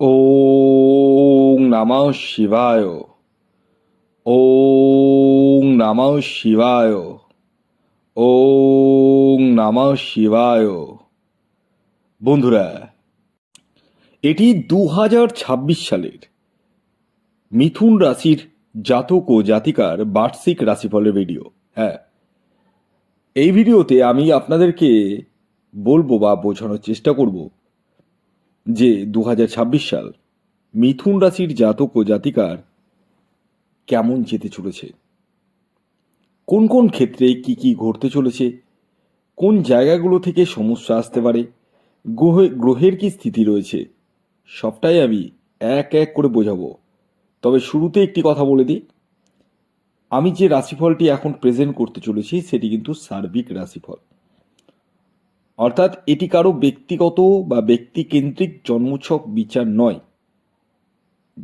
ওং নমঃ শিবায় ওং নমঃ শিবায় ওং নমঃ শিবায় বন্ধুরা, এটি দু হাজার ছাব্বিশ সালের মিথুন রাশির জাতক ও জাতিকার বার্ষিক রাশিফলের ভিডিও। হ্যাঁ এই ভিডিওতে আমি আপনাদেরকে বলব বা বোঝানোর চেষ্টা করব যে দু হাজার ছাব্বিশ সাল মিথুন রাশির জাতক ও জাতিকার কেমন যেতে চলেছে? কোন কোন ক্ষেত্রে কি কি ঘটতে চলেছে? কোন জায়গাগুলো থেকে সমস্যা আসতে পারে? গ্রহে, গ্রহের কি স্থিতি রয়েছে? সবটাই আমি এক এক করে বোঝাবো। তবে শুরুতে একটি কথা বলে দিই। আমি যে রাশিফলটি এখন প্রেজেন্ট করতে চলেছি, সেটি কিন্তু সার্বিক রাশিফল। অর্থাৎ এটি কারও ব্যক্তিগত বা ব্যক্তিকেন্দ্রিক জন্মছক বিচার নয়।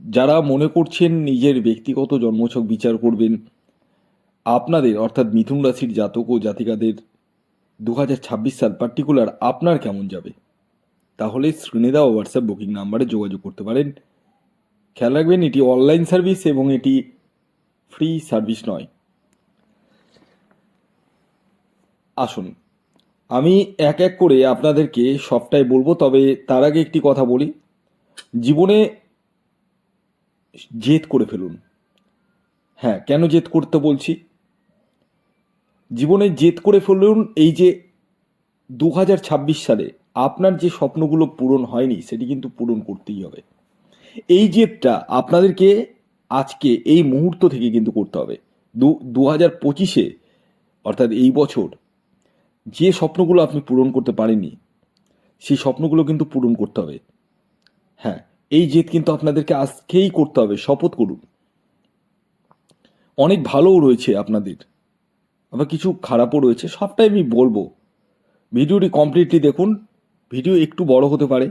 যারা মনে করছেন নিজের ব্যক্তিগত জন্মছক বিচার করবেন, আপনাদের, অর্থাৎ মিথুন রাশির জাতক ও জাতিকাদের দু হাজার ছাব্বিশ সাল পার্টিকুলার আপনার কেমন যাবে? তাহলে স্ক্রিনে দেওয়া হোয়াটসঅ্যাপ বুকিং নাম্বারে যোগাযোগ করতে পারেন। খেয়াল রাখবেন, এটি অনলাইন সার্ভিস এবং এটি ফ্রি সার্ভিস নয়। আসুন আমি এক এক করে আপনাদেরকে সবটাই বলব, তবে তার আগে একটি কথা বলি। জীবনে জেদ করে ফেলুন। হ্যাঁ কেন জেদ করতে বলছি? জীবনে জেদ করে ফেলুন এই যে দু হাজার ছাব্বিশ সালে আপনার যে স্বপ্নগুলো পূরণ হয়নি, সেটি কিন্তু পূরণ করতেই হবে। এই জেদটা আপনাদেরকে আজকে এই মুহূর্ত থেকে কিন্তু করতে হবে। দু দু হাজার পঁচিশে, অর্থাৎ এই বছর যে স্বপ্নগুলো আপনি পূরণ করতে পারেননি, সেই স্বপ্নগুলো কিন্তু পূরণ করতে হবে। হ্যাঁ এই জেদ কিন্তু আপনাদেরকে আজকেই করতে হবে, শপথ করুন। অনেক ভালোও রয়েছে আপনাদের, আবার কিছু খারাপও রয়েছে সবটাই আমি বলব। ভিডিওটি কমপ্লিটলি দেখুন, ভিডিও একটু বড় হতে পারে,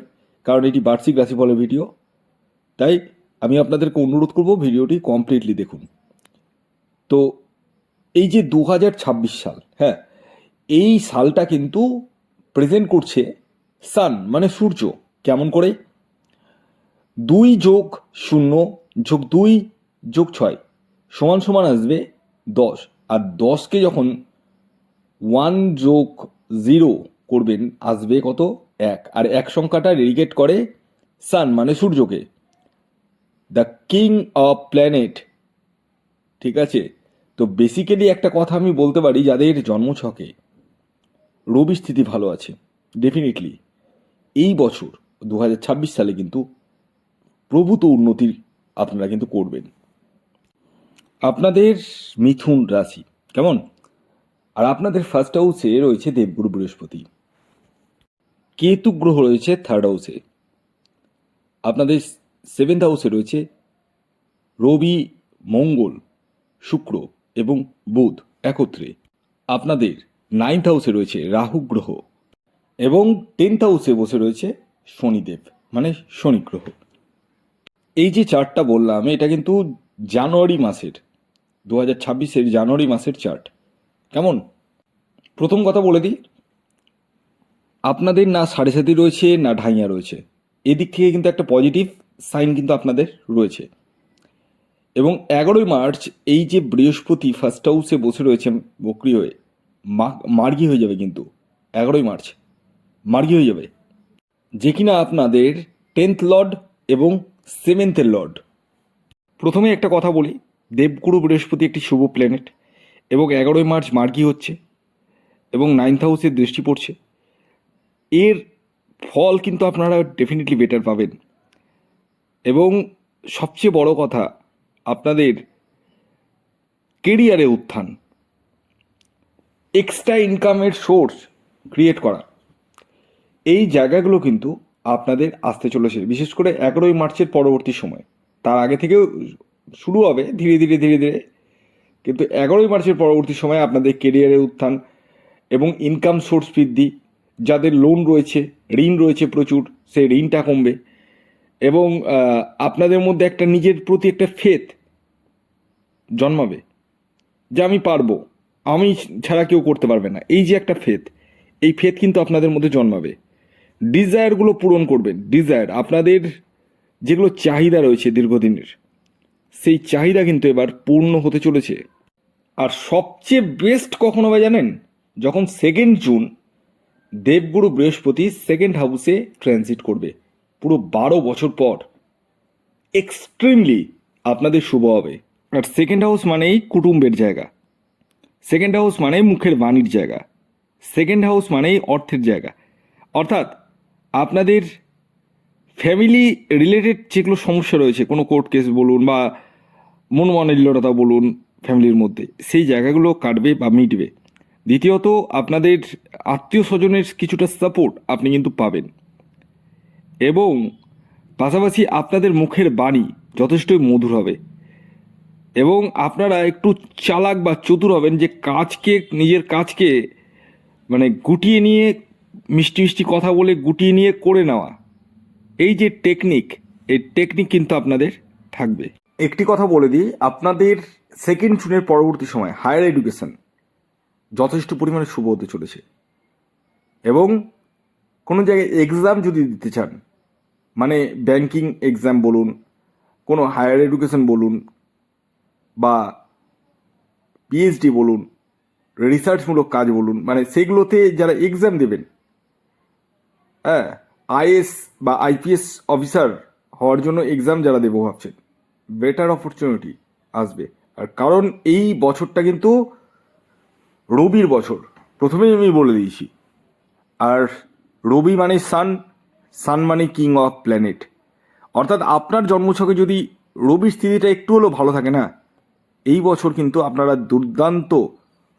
কারণ এটি বার্ষিক রাশিফলের ভিডিও। তাই আমি আপনাদেরকে অনুরোধ করব ভিডিওটি কমপ্লিটলি দেখুন। তো এই যে দু হাজার ছাব্বিশ সাল হ্যাঁ এই সালটা কিন্তু প্রেজেন্ট করছে সান মানে সূর্য। কেমন করে? দুই যোগ শূন্য যোগ দুই যোগ ছয় সমান সমান আসবে দশ। আর দশকে যখন ওয়ান যোগ জিরো করবেন, আসবে কত? এক। আর এক সংখ্যাটা রেডিকেট করে সান মানে সূর্যকে। দ্য কিং অফ প্ল্যানেট ঠিক আছে? তো বেসিক্যালি একটা কথা আমি বলতে পারি যাদের জন্মছকে। রবি স্থিতি ভালো আছে। ডেফিনেটলি এই বছর দু হাজার ছাব্বিশ সালে কিন্তু প্রভূত উন্নতি আপনারা কিন্তু করবেন। আপনাদের মিথুন রাশি, কেমন? আর আপনাদের ফার্স্ট হাউসে রয়েছে দেবগুরু বৃহস্পতি। কেতু গ্রহ রয়েছে থার্ড হাউসে আপনাদের সেভেন্থ হাউসে রয়েছে রবি, মঙ্গল, শুক্র এবং বুধ একত্রে। আপনাদের নাইন্থ হাউসে রয়েছে রাহু গ্রহ এবং টেন্থ হাউসে বসে রয়েছে শনিদেব মানে শনি গ্রহ। এই যে চার্টটা বললাম, এটা কিন্তু জানুয়ারি মাসের, দু হাজার ছাব্বিশের জানুয়ারি মাসের চার্ট। কেমন? প্রথম কথা বলে দিই, আপনাদের না সাড়ে সাতি রয়েছে, না ঢাইয়া রয়েছে। এদিক থেকে কিন্তু একটা পজিটিভ সাইন কিন্তু আপনাদের রয়েছে। এবং এগারোই মার্চ, এই যে বৃহস্পতি ফার্স্ট হাউসে বসে রয়েছে বকরি হয়ে মার্গি হয়ে যাবে কিন্তু। এগারোই মার্চ। মার্গি হয়ে যাবে। যে কিনা আপনাদের টেন্থ লর্ড এবং সেভেন্থের লর্ড। প্রথমে একটা কথা বলি, দেবগুরু বৃহস্পতি একটি শুভ প্ল্যানেট এবং এগারোই মার্চ মার্গি হচ্ছে এবং নাইন্থ হাউসের দৃষ্টি পড়ছে। এর ফল কিন্তু আপনারা ডেফিনেটলি বেটার পাবেন। এবং সবচেয়ে বড় কথা, আপনাদের কেরিয়ারে উত্থান। এক্সট্রা ইনকামের সোর্স ক্রিয়েট করা। এই জায়গাগুলো কিন্তু আপনাদের আসতে চলেছে, বিশেষ করে এগারোই মার্চের পরবর্তী সময়। তার আগে থেকেও শুরু হবে ধীরে ধীরে ধীরে ধীরে। কিন্তু এগারোই মার্চের পরবর্তী সময় আপনাদের কেরিয়ারের উত্থান এবং ইনকাম সোর্স বৃদ্ধি, যাদের লোন রয়েছে, ঋণ রয়েছে প্রচুর, সেই ঋণটা কমবে এবং আপনাদের মধ্যে একটা নিজের প্রতি একটা ফেথ জন্মাবে, যে আমি পারব। আমি ছাড়া কেউ করতে পারবে না। এই যে একটা ফেথ এই ফেথ কিন্তু আপনাদের মধ্যে জন্মাবে। ডিজায়ারগুলো পূরণ করবেন। ডিজায়ার, আপনাদের যেগুলো চাহিদা রয়েছে দীর্ঘদিনের, সেই চাহিদা কিন্তু এবার পূর্ণ হতে চলেছে। আর সবচেয়ে বেস্ট কখন হবে জানেন? যখন সেকেন্ড জুন দেবগুরু বৃহস্পতি সেকেন্ড হাউসে ট্রানজিট করবে। পুরো বারো বছর পর। এক্সট্রিমলি আপনাদের শুভ হবে। আর সেকেন্ড হাউস মানেই কুটুম্বের জায়গা। সেকেন্ড হাউস মানেই মুখের বাণীর জায়গা। সেকেন্ড হাউস মানেই অর্থের জায়গা। অর্থাৎ আপনাদের ফ্যামিলি রিলেটেড যেগুলো সমস্যা রয়েছে, কোনো কোর্ট কেস বলুন বা মনমানিল্যতা বলুন ফ্যামিলির মধ্যে, সেই জায়গাগুলো কাটবে বা মিটবে। দ্বিতীয়ত, আপনাদের আত্মীয় স্বজনের কিছুটা সাপোর্ট আপনি কিন্তু পাবেন। এবং পাশাপাশি আপনাদের মুখের বাণী যথেষ্টই মধুর হবে। এবং আপনারা একটু চালাক বা চতুর হবেন যে কাজকে, নিজের কাজকে মানে গুটিয়ে নিয়ে, মিষ্টি মিষ্টি কথা বলে গুটিয়ে নিয়ে করে নেওয়া। এই যে টেকনিক এই টেকনিক কিন্তু আপনাদের থাকবে। একটি কথা বলে দিই, আপনাদের সেকেন্ড জুনের পরবর্তী সময় হায়ার এডুকেশন যথেষ্ট পরিমাণে শুভ হতে চলেছে। এবং কোনো জায়গায় এক্সাম যদি দিতে চান মানে ব্যাংকিং এক্সাম বলুন, কোনো হায়ার এডুকেশন বলুন বা পিএইচডি বলুন রিসার্চমূলক কাজ বলুন মানে সেগুলোতে যারা এক্সাম দেবেন হ্যাঁ আইএস বা আইপিএস অফিসার হওয়ার জন্য এক্সাম যারা দেবো ভাবছেন বেটার অপরচুনিটি আসবে। আর কারণ এই বছরটা কিন্তু রবির বছর, প্রথমেই আমি বলে দিয়েছি। আর রবি মানে সান সান মানে কিং অফ প্ল্যানেট অর্থাৎ আপনার জন্মছকে যদি রবির স্থিতিটা একটু হলেও ভালো থাকে না এই বছর কিন্তু আপনারা দুর্দান্ত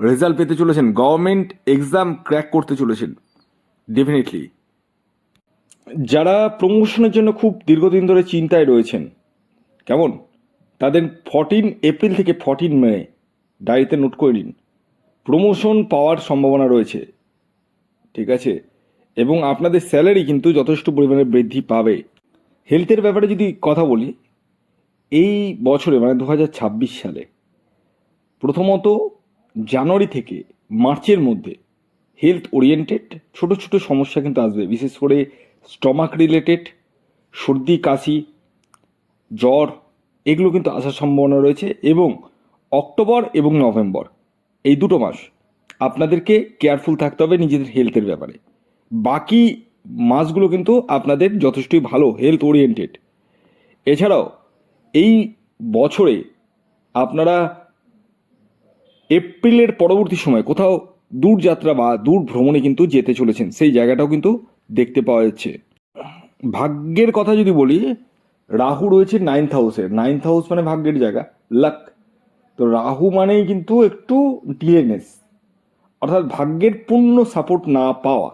রেজাল্ট পেতে চলেছেন। গভর্নমেন্ট এক্সাম ক্র্যাক করতে চলেছেন। ডেফিনেটলি যারা প্রমোশনের জন্য খুব দীর্ঘদিন ধরে চিন্তায় রয়েছেন, কেমন? তাদের ফর্টিন এপ্রিল থেকে ফর্টিন মে ডায়েরিতে নোট করে নিন। প্রমোশন পাওয়ার সম্ভাবনা রয়েছে। ঠিক আছে? এবং আপনাদের স্যালারি কিন্তু যথেষ্ট পরিমাণে বৃদ্ধি পাবে। হেলথের ব্যাপারে যদি কথা বলি এই বছরে মানে দু হাজার ছাব্বিশ সালে, প্রথমত জানুয়ারি থেকে মার্চের মধ্যে হেলথ ওরিয়েন্টেড ছোট ছোট সমস্যা কিন্তু আসবে। বিশেষ করে স্টমাক রিলেটেড সর্দি, কাশি, জ্বর, এগুলো কিন্তু আসার সম্ভাবনা রয়েছে এবং অক্টোবর এবং নভেম্বর, এই দুটো মাস আপনাদেরকে কেয়ারফুল থাকতে হবে নিজেদের হেলথের ব্যাপারে। বাকি মাসগুলো কিন্তু আপনাদের যথেষ্টই ভালো হেলথ ওরিয়েন্টেড এছাড়াও এই বছরে আপনারা এপ্রিলের পরবর্তী সময় কোথাও দূর যাত্রা বা দূর ভ্রমণে কিন্তু যেতে চলেছেন, সেই জায়গাটাও কিন্তু দেখতে পাওয়া যাচ্ছে। ভাগ্যের কথা যদি বলি, রাহু রয়েছে নাইন্থ হাউসে নাইন্থ হাউস মানে ভাগ্যের জায়গা লাক তো রাহু মানেই কিন্তু একটু ডিলেনেস অর্থাৎ ভাগ্যের পূর্ণ সাপোর্ট না পাওয়া,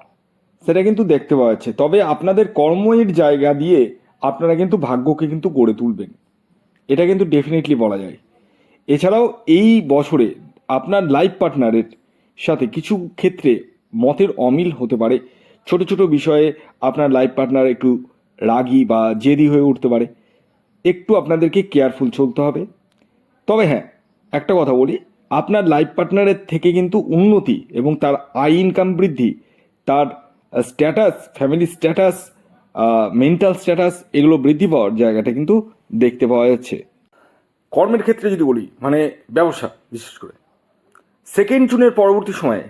সেটা কিন্তু দেখতে পাওয়া যাচ্ছে। তবে আপনাদের কর্মের জায়গা দিয়ে আপনারা কিন্তু ভাগ্যকে কিন্তু গড়ে তুলবেন। এটা কিন্তু ডেফিনেটলি বলা যায়। এছাড়াও এই বছরে আপনার লাইফ পার্টনারের সাথে কিছু ক্ষেত্রে মতের অমিল হতে পারে। ছোট ছোট বিষয়ে আপনার লাইফ পার্টনার একটু রাগী বা জেদি হয়ে উঠতে পারে। একটু আপনাদেরকে কেয়ারফুল চলতে হবে। তবে হ্যাঁ একটা কথা বলি, আপনার লাইফ পার্টনারের থেকে কিন্তু উন্নতি এবং তার আই ইনকাম বৃদ্ধি, তার status family status mental status এগুলো বৃদ্ধি পাওয়ার জায়গাটা কিন্তু দেখতে পাওয়া যাচ্ছে। কর্মের ক্ষেত্রে যদি বলি মানে ব্যবসা বিশেষ করে। সেকেন্ড জুনের পরবর্তী সময়ে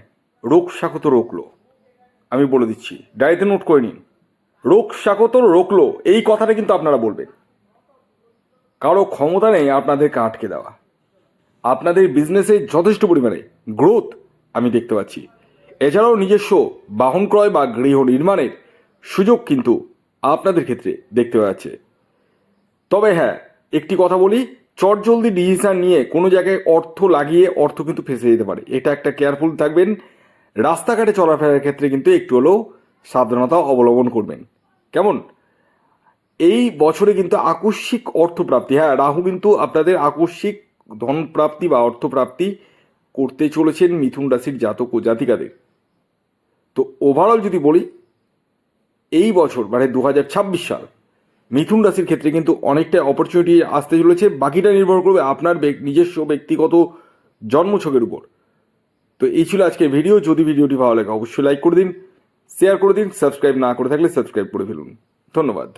রোগ স্বাগত রোকলো। আমি বলে দিচ্ছি, ডায়েরিতে নোট করে নিন। রোগ স্বাগত রোকলো, এই কথাটা কিন্তু আপনারা বলবেন। কারও ক্ষমতা নেই আপনাদেরকে আটকে দেওয়া। আপনাদের বিজনেসে যথেষ্ট পরিমাণে গ্রোথ আমি দেখতে পাচ্ছি। এছাড়াও নিজস্ব বাহন ক্রয় বা গৃহ নির্মাণের সুযোগ কিন্তু আপনাদের ক্ষেত্রে দেখতে পাওয়া যাচ্ছে। তবে হ্যাঁ একটি কথা বলি, চটজলদি ডিসিশন নিয়ে কোনো জায়গায় অর্থ লাগিয়ে অর্থ কিন্তু ফেসে যেতে পারে। এটা একটা কেয়ারফুল থাকবেন। রাস্তাঘাটে চলাফেরার ক্ষেত্রে কিন্তু একটু হলেও সাবধানতা অবলম্বন করবেন। কেমন? এই বছরে কিন্তু আকস্মিক অর্থপ্রাপ্তি হ্যাঁ রাহু কিন্তু আপনাদের আকস্মিক ধনপ্রাপ্তি বা অর্থপ্রাপ্তি করতে চলেছেন মিথুন রাশির জাতক ও জাতিকাদের। তো ওভারঅল যদি বলি, এই বছর মানে দু হাজার ছাব্বিশ সাল মিথুন রাশির ক্ষেত্রে কিন্তু অনেকটা অপরচুনিটি আসতে চলেছে। বাকিটা নির্ভর করবে আপনার নিজস্ব ব্যক্তিগত জন্মছকের উপর। তো এই ছিল আজকের ভিডিও যদি ভিডিওটি ভালো লাগে, অবশ্যই লাইক করে দিন শেয়ার করে দিন সাবস্ক্রাইব না করে থাকলে সাবস্ক্রাইব করে ফেলুন। ধন্যবাদ।